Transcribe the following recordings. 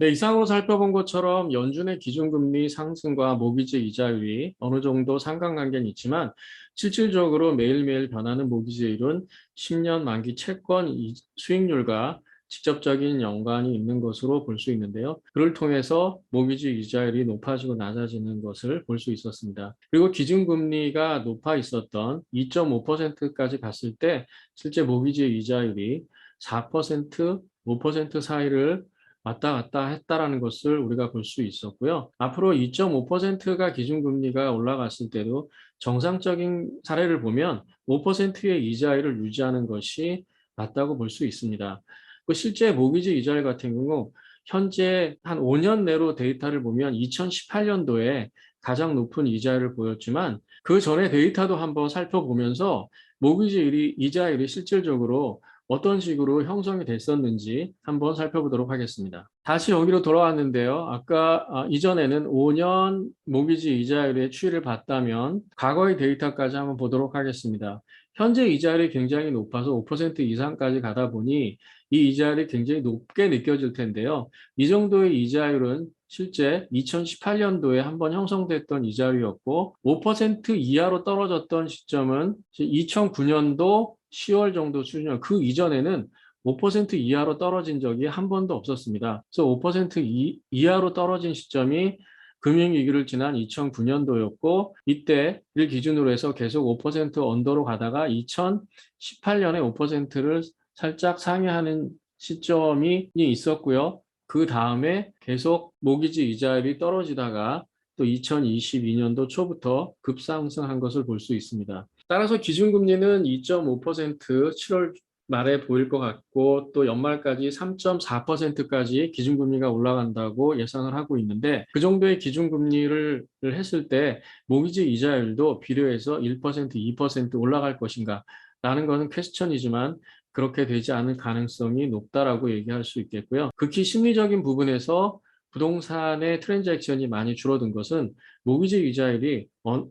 네, 이상으로 살펴본 것처럼 연준의 기준금리 상승과 모기지 이자율이 어느 정도 상관관계는 있지만 실질적으로 매일매일 변하는 모기지율은 10년 만기 채권 수익률과 직접적인 연관이 있는 것으로 볼 수 있는데요. 그를 통해서 모기지 이자율이 높아지고 낮아지는 것을 볼 수 있었습니다. 그리고 기준금리가 높아 있었던 2.5%까지 갔을 때 실제 모기지 이자율이 4%, 5% 사이를 왔다 갔다 했다라는 것을 우리가 볼 수 있었고요. 앞으로 2.5%가 기준금리가 올라갔을 때도 정상적인 사례를 보면 5%의 이자율을 유지하는 것이 맞다고 볼 수 있습니다. 그 실제 모기지 이자율 같은 경우 현재 한 5년 내로 데이터를 보면 2018년도에 가장 높은 이자율을 보였지만 그 전에 데이터도 한번 살펴보면서 모기지 이자율이 실질적으로 어떤 식으로 형성이 됐었는지 한번 살펴보도록 하겠습니다. 다시 여기로 돌아왔는데요. 아까 아, 이전에는 5년 모기지 이자율의 추이를 봤다면 과거의 데이터까지 한번 보도록 하겠습니다. 현재 이자율이 굉장히 높아서 5% 이상까지 가다 보니 이 이자율이 굉장히 높게 느껴질 텐데요. 이 정도의 이자율은 실제 2018년도에 한번 형성됐던 이자율이었고 5% 이하로 떨어졌던 시점은 2009년도 10월 정도 수준이요. 그 이전에는 5% 이하로 떨어진 적이 한 번도 없었습니다. 그래서 5% 이, 이하로 떨어진 시점이 금융위기를 지난 2009년도였고 이때를 기준으로 해서 계속 5% 언더로 가다가 2018년에 5%를 살짝 상회하는 시점이 있었고요. 그 다음에 계속 모기지 이자율이 떨어지다가 또 2022년도 초부터 급상승한 것을 볼 수 있습니다. 따라서 기준금리는 2.5% 7월 말에 보일 것 같고 또 연말까지 3.4%까지 기준금리가 올라간다고 예상을 하고 있는데 그 정도의 기준금리를 했을 때 모기지 이자율도 비례해서 1% 2% 올라갈 것인가 라는 것은 퀘스천이지만 그렇게 되지 않을 가능성이 높다라고 얘기할 수 있겠고요. 극히 심리적인 부분에서 부동산의 트랜잭션이 많이 줄어든 것은 모기지 이자율이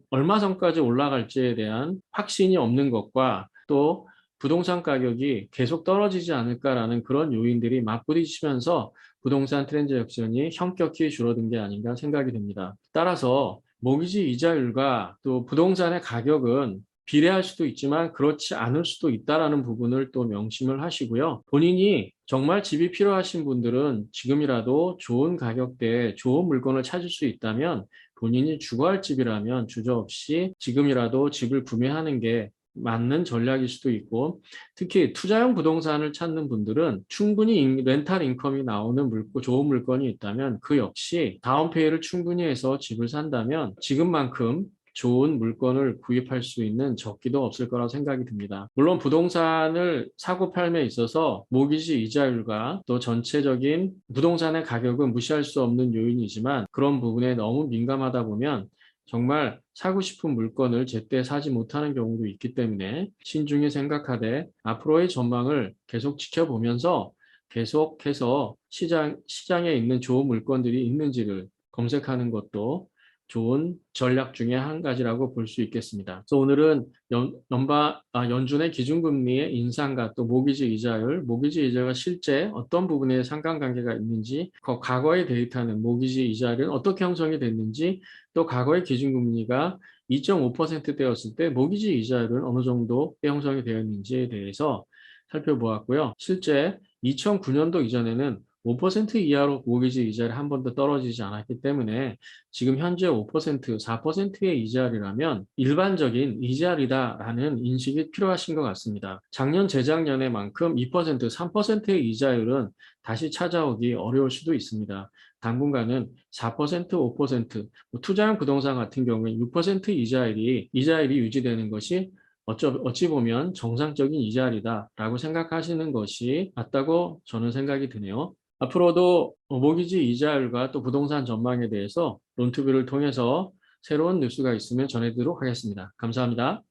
얼마 전까지 올라갈지에 대한 확신이 없는 것과 또 부동산 가격이 계속 떨어지지 않을까라는 그런 요인들이 맞부딪히면서 부동산 트랜잭션이 현격히 줄어든 게 아닌가 생각이 됩니다. 따라서 모기지 이자율과 또 부동산의 가격은 비례할 수도 있지만 그렇지 않을 수도 있다라는 부분을 또 명심을 하시고요. 본인이 정말 집이 필요하신 분들은 지금이라도 좋은 가격대에 좋은 물건을 찾을 수 있다면 본인이 주거할 집이라면 주저없이 지금이라도 집을 구매하는 게 맞는 전략일 수도 있고 특히 투자용 부동산을 찾는 분들은 충분히 렌탈 인컴이 나오는 물건, 좋은 물건이 있다면 그 역시 다운페이를 충분히 해서 집을 산다면 지금만큼 좋은 물건을 구입할 수 있는 적기도 없을 거라 생각이 듭니다. 물론 부동산을 사고 팔매에 있어서 모기지 이자율과 또 전체적인 부동산의 가격은 무시할 수 없는 요인이지만 그런 부분에 너무 민감하다 보면 정말 사고 싶은 물건을 제때 사지 못하는 경우도 있기 때문에 신중히 생각하되 앞으로의 전망을 계속 지켜보면서 계속해서 시장, 시장에 있는 좋은 물건들이 있는지를 검색하는 것도 좋은 전략 중에 한 가지라고 볼 수 있겠습니다. 그래서 오늘은 연, 연바, 아, 연준의 기준금리의 인상과 또 모기지 이자율, 모기지 이자가 실제 어떤 부분에 상관관계가 있는지, 그 과거의 데이터는 모기지 이자율은 어떻게 형성이 됐는지, 또 과거의 기준금리가 2.5%대였을 때 모기지 이자율은 어느 정도 형성이 되었는지에 대해서 살펴보았고요. 실제 2009년도 이전에는 5% 이하로 모기지 이자를 한 번도 떨어지지 않았기 때문에 지금 현재 5%, 4%의 이자율이라면 일반적인 이자율이다라는 인식이 필요하신 것 같습니다. 작년, 재작년에 만큼 2%, 3%의 이자율은 다시 찾아오기 어려울 수도 있습니다. 당분간은 4%, 5%, 뭐 투자형 부동산 같은 경우에 6% 이자율이 이자율이 유지되는 것이 어찌 보면 정상적인 이자율이다라고 생각하시는 것이 맞다고 저는 생각이 드네요. 앞으로도 모기지 이자율과 또 부동산 전망에 대해서 론투뷰를 통해서 새로운 뉴스가 있으면 전해드리도록 하겠습니다. 감사합니다.